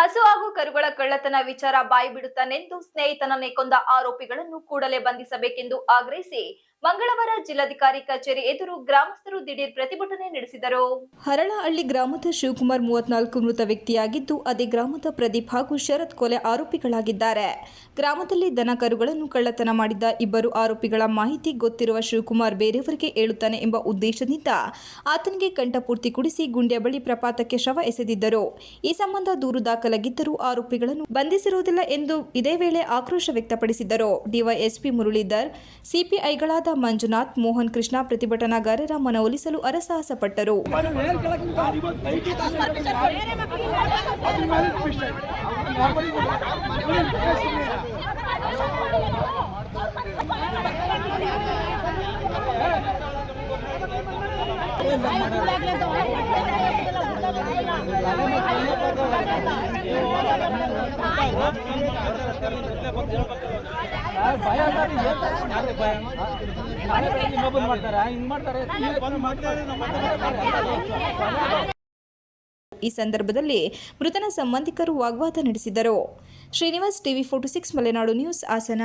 ಹಸು ಹಾಗೂ ಕರುಗಳ ಕಳ್ಳತನ ವಿಚಾರ ಬಾಯಿ ಬಿಡುತ್ತಾನೆಂದು ಸ್ನೇಹಿತನನ್ನೇ ಕೊಂದ ಆರೋಪಿಗಳನ್ನು ಕೂಡಲೇ ಬಂಧಿಸಬೇಕೆಂದು ಆಗ್ರಹಿಸಿ ಮಂಗಳವಾರ ಜಿಲ್ಲಾಧಿಕಾರಿ ಕಚೇರಿ ಎದುರು ಗ್ರಾಮಸ್ಥರು ದಿಢೀರ್ ಪ್ರತಿಭಟನೆ ನಡೆಸಿದರು. ಹರಳಹಳ್ಳಿ ಗ್ರಾಮದ ಶಿವಕುಮಾರ್ ಮೂವತ್ನಾಲ್ಕು ಮೃತ ವ್ಯಕ್ತಿಯಾಗಿದ್ದು, ಅದೇ ಗ್ರಾಮದ ಪ್ರದೀಪ್ ಹಾಗೂ ಶರತ್ ಕೊಲೆ ಆರೋಪಿಗಳಾಗಿದ್ದಾರೆ. ಗ್ರಾಮದಲ್ಲಿ ದನ ಕರುಗಳನ್ನು ಕಳ್ಳತನ ಮಾಡಿದ್ದ ಇಬ್ಬರು ಆರೋಪಿಗಳ ಮಾಹಿತಿ ಗೊತ್ತಿರುವ ಶಿವಕುಮಾರ್ ಬೇರೆಯವರಿಗೆ ಹೇಳುತ್ತಾನೆ ಎಂಬ ಉದ್ದೇಶದಿಂದ ಆತನಿಗೆ ಕಂಠಪೂರ್ತಿ ಕುಡಿಸಿ ಗುಂಡ್ಯ ಬಳಿ ಪ್ರಪಾತಕ್ಕೆ ಶವ ಎಸೆದಿದ್ದರು. ಈ ಸಂಬಂಧ ದೂರು ದಾಖಲಾಗಿದ್ದರೂ ಆರೋಪಿಗಳನ್ನು ಬಂಧಿಸಿರುವುದಿಲ್ಲ ಎಂದು ಇದೇ ವೇಳೆ ಆಕ್ರೋಶ ವ್ಯಕ್ತಪಡಿಸಿದರು ಡಿವೈಎಸ್ಪಿ ಮುರಳೀಧರ್, ಸಿಪಿಐಗಳಾದ ಮಂಜುನಾಥ್ ಮೋಹನ್ ಕೃಷ್ಣ ಪ್ರತಿಭಟನಾಗಾರರ ಮನವೊಲಿಸಲು ಅರಸಾಹಸ ಈ ಸಂದರ್ಭದಲ್ಲಿ ಮೃತನ ಸಂಬಂಧಿಕರು ವಾಗ್ವಾದ ನಡೆಸಿದರು. Srinivas TV forty six Malenadu news Hassan.